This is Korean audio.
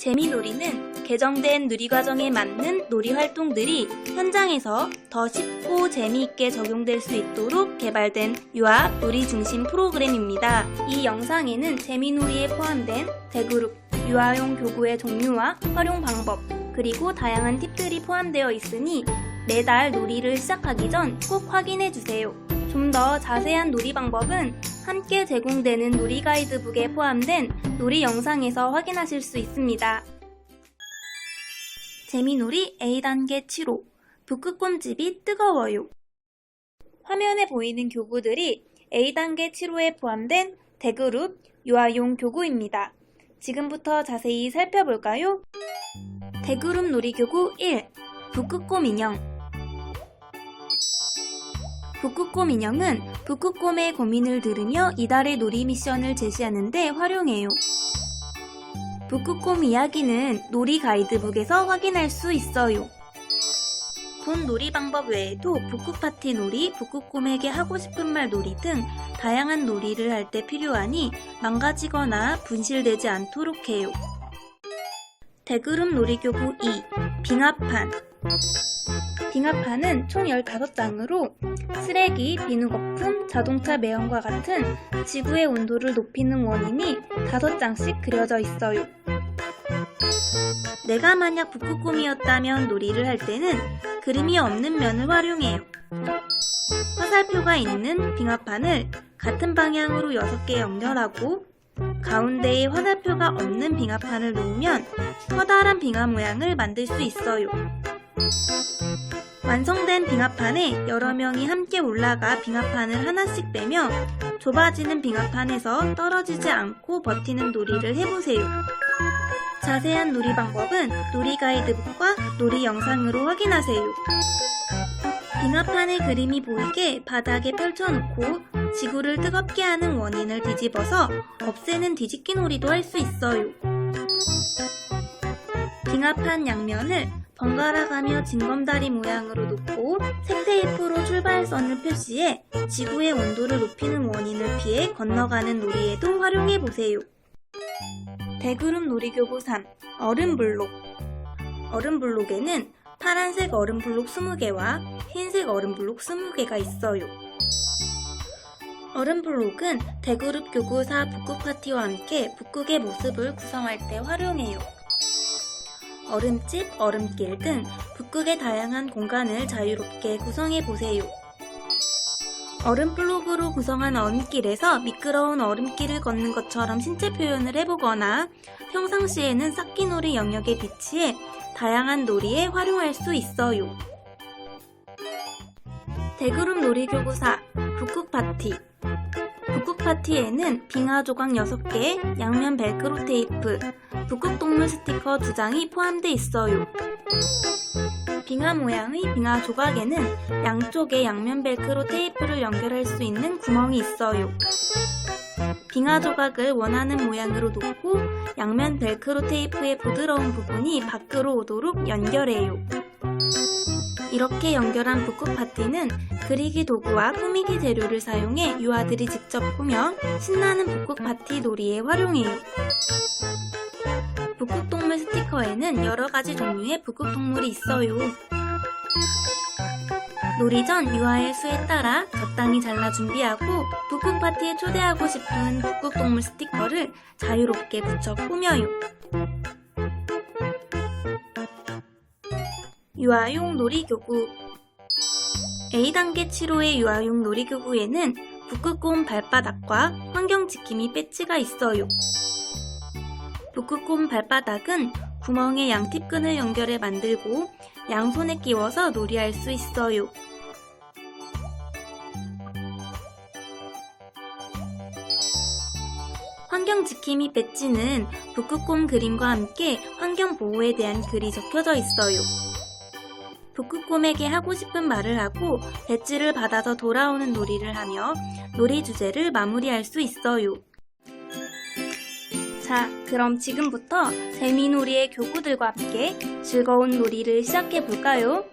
재미놀이는 개정된 누리과정에 맞는 놀이 활동들이 현장에서 더 쉽고 재미있게 적용될 수 있도록 개발된 유아 놀이 중심 프로그램입니다. 이 영상에는 재미놀이에 포함된 대그룹, 유아용 교구의 종류와 활용 방법, 그리고 다양한 팁들이 포함되어 있으니 매달 놀이를 시작하기 전 꼭 확인해 주세요. 좀 더 자세한 놀이 방법은 함께 제공되는 놀이 가이드북에 포함된 놀이 영상에서 확인하실 수 있습니다. 재미놀이 A단계 7호 북극곰집이 뜨거워요. 화면에 보이는 교구들이 A단계 7호에 포함된 대그룹 유아용 교구입니다. 지금부터 자세히 살펴볼까요? 대그룹 놀이교구 1 북극곰 인형 북극곰 인형은 북극곰의 고민을 들으며 이달의 놀이 미션을 제시하는데 활용해요. 북극곰 이야기는 놀이 가이드북에서 확인할 수 있어요. 본 놀이 방법 외에도 북극 파티 놀이, 북극곰에게 하고 싶은 말 놀이 등 다양한 놀이를 할 때 필요하니 망가지거나 분실되지 않도록 해요. 대그룹 놀이교구 2 빙하판 빙하판은 총 15장으로 쓰레기, 비누거품, 자동차 매연과 같은 지구의 온도를 높이는 원인이 5장씩 그려져 있어요. 내가 만약 북극곰이었다면 놀이를 할 때는 그림이 없는 면을 활용해요. 화살표가 있는 빙하판을 같은 방향으로 6개 연결하고 가운데에 화살표가 없는 빙하판을 놓으면 커다란 빙하 모양을 만들 수 있어요. 완성된 빙하판에 여러 명이 함께 올라가 빙하판을 하나씩 빼며 좁아지는 빙하판에서 떨어지지 않고 버티는 놀이를 해보세요. 자세한 놀이 방법은 놀이 가이드북과 놀이 영상으로 확인하세요. 빙하판의 그림이 보이게 바닥에 펼쳐놓고 지구를 뜨겁게 하는 원인을 뒤집어서 없애는 뒤집기 놀이도 할 수 있어요. 빙하판 양면을 번갈아가며 징검다리 모양으로 놓고 색테이프로 출발선을 표시해 지구의 온도를 높이는 원인을 피해 건너가는 놀이에도 활용해 보세요. 대그룹 놀이교구 3 얼음블록 얼음블록에는 파란색 얼음블록 20개와 흰색 얼음블록 20개가 있어요. 얼음블록은 대그룹 교구 4 북극 파티와 함께 북극의 모습을 구성할 때 활용해요. 얼음집, 얼음길 등 북극의 다양한 공간을 자유롭게 구성해 보세요. 얼음 블록으로 구성한 얼음길에서 미끄러운 얼음길을 걷는 것처럼 신체 표현을 해보거나 평상시에는 쌓기놀이 영역에 비치해 다양한 놀이에 활용할 수 있어요. 대그룹 놀이교구 4 북극 파티 북극 파티에는 빙하 조각 6개, 양면 벨크로 테이프, 북극 동물 스티커 2장이 포함되어 있어요. 빙하 모양의 빙하 조각에는 양쪽에 양면 벨크로 테이프를 연결할 수 있는 구멍이 있어요. 빙하 조각을 원하는 모양으로 놓고 양면 벨크로 테이프의 부드러운 부분이 밖으로 오도록 연결해요. 이렇게 연결한 북극 파티는 그리기 도구와 꾸미기 재료를 사용해 유아들이 직접 꾸며 신나는 북극 파티 놀이에 활용해요. 북극동물 스티커에는 여러 가지 종류의 북극동물이 있어요. 놀이 전 유아의 수에 따라 적당히 잘라 준비하고 북극 파티에 초대하고 싶은 북극동물 스티커를 자유롭게 붙여 꾸며요. 유아용 놀이교구 A단계 7호의 유아용 놀이교구에는 북극곰 발바닥과 환경지킴이 배지가 있어요. 북극곰 발바닥은 구멍에 양팁끈을 연결해 만들고 양손에 끼워서 놀이할 수 있어요. 환경지킴이 배지는 북극곰 그림과 함께 환경보호에 대한 글이 적혀져 있어요. 북극곰에게 하고 싶은 말을 하고 배지를 받아서 돌아오는 놀이를 하며 놀이 주제를 마무리할 수 있어요. 자, 그럼 지금부터 재미놀이의 교구들과 함께 즐거운 놀이를 시작해 볼까요?